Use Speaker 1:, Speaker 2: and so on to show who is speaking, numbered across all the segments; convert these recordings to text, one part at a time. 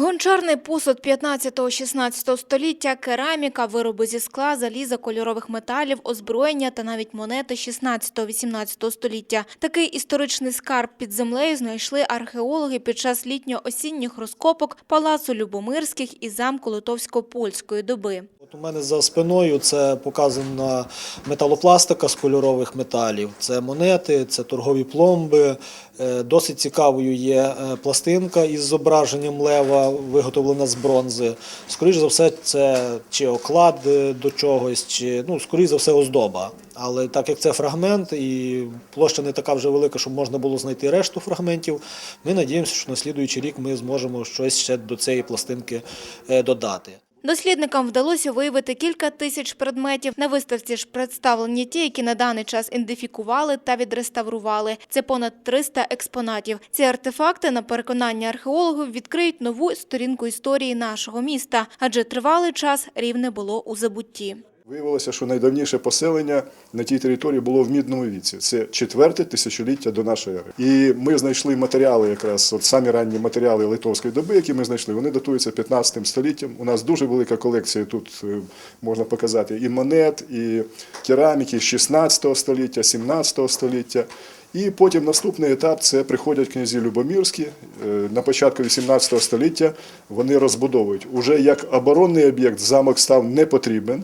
Speaker 1: Гончарний посуд 15-16 століття, кераміка, вироби зі скла, заліза, кольорових металів, озброєння та навіть монети 16-18 століття. Такий історичний скарб під землею знайшли археологи під час літньо-осінніх розкопок палацу Любомирських і замку Литовсько-польської доби.
Speaker 2: У мене за спиною це показана металопластика з кольорових металів. Це монети, це торгові пломби. Е, Досить цікавою є е, пластинка із зображенням лева, виготовлена з бронзи. Скоріше за все, це чи оклад е, до чогось, чи ну, скоріше за все, оздоба. Але так як це фрагмент і площа не така вже велика, щоб можна було знайти решту фрагментів, ми надіємося, що на слідуючий рік ми зможемо щось ще до цієї пластинки додати.
Speaker 1: Дослідникам вдалося виявити кілька тисяч предметів. На виставці ж представлені ті, які на даний час ідентифікували та відреставрували. Це понад 300 експонатів. Ці артефакти, на переконання археологів, відкриють нову сторінку історії нашого міста, адже тривалий час рівне було у забутті.
Speaker 3: Виявилося, що найдавніше поселення на тій території було в мідному віці. Це четверте тисячоліття до нашої ери. І ми знайшли матеріали, якраз от самі ранні матеріали литовської доби, які ми знайшли, вони датуються 15 століттям. У нас дуже велика колекція тут е, можна показати і монет, і кераміки 16 століття, 17 століття. І потім наступний етап це приходять князі Любомірські. Е, На початку 18 століття вони розбудовують. Уже як оборонний об'єкт замок став не потрібен.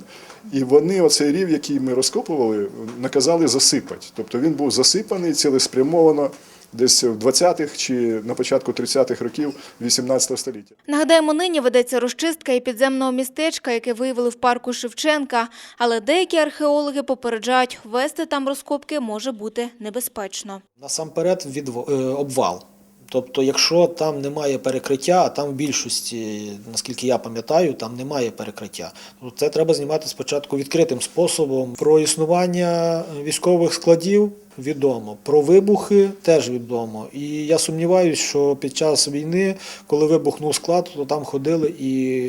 Speaker 3: І вони оцей рів, який ми розкопували, наказали засипати. Тобто він був засипаний цілеспрямовано десь в 20-х чи на початку 30-х років 18 століття.
Speaker 1: Нагадаємо, нині ведеться розчистка і підземного містечка, яке виявили в парку Шевченка. Але деякі археологи попереджають, вести там розкопки може бути небезпечно.
Speaker 2: Насамперед відво- е, обвал. Тобто, якщо там немає перекриття, а там в більшості, наскільки я пам'ятаю, там немає перекриття. то Це треба знімати спочатку відкритим способом. Про існування військових складів відомо, про вибухи теж відомо. І я сумніваюся, що під час війни, коли вибухнув склад, то там ходили і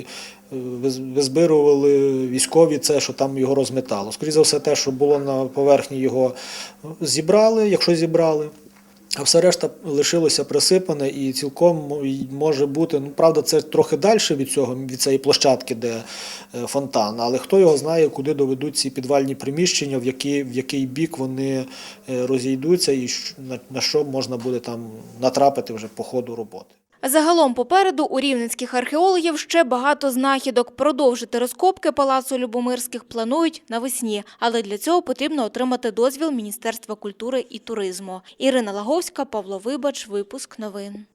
Speaker 2: е, визбирували військові це, що там його розметало. Скоріше за все, те, що було на поверхні, його зібрали, якщо зібрали. А все решта лишилося присипане і цілком може бути. Ну, правда, це трохи далі від цього, від цієї площадки, де е, фонтан. Але хто його знає, куди доведуть ці підвальні приміщення, в який, в який бік вони е, розійдуться, і на, на що можна буде там натрапити вже по ходу роботи.
Speaker 1: Загалом попереду у рівненських археологів ще багато знахідок. Продовжити розкопки палацу Любомирських планують навесні, але для цього потрібно отримати дозвіл Міністерства культури і туризму. Ірина Лаговська, Павло Вибач, випуск новин.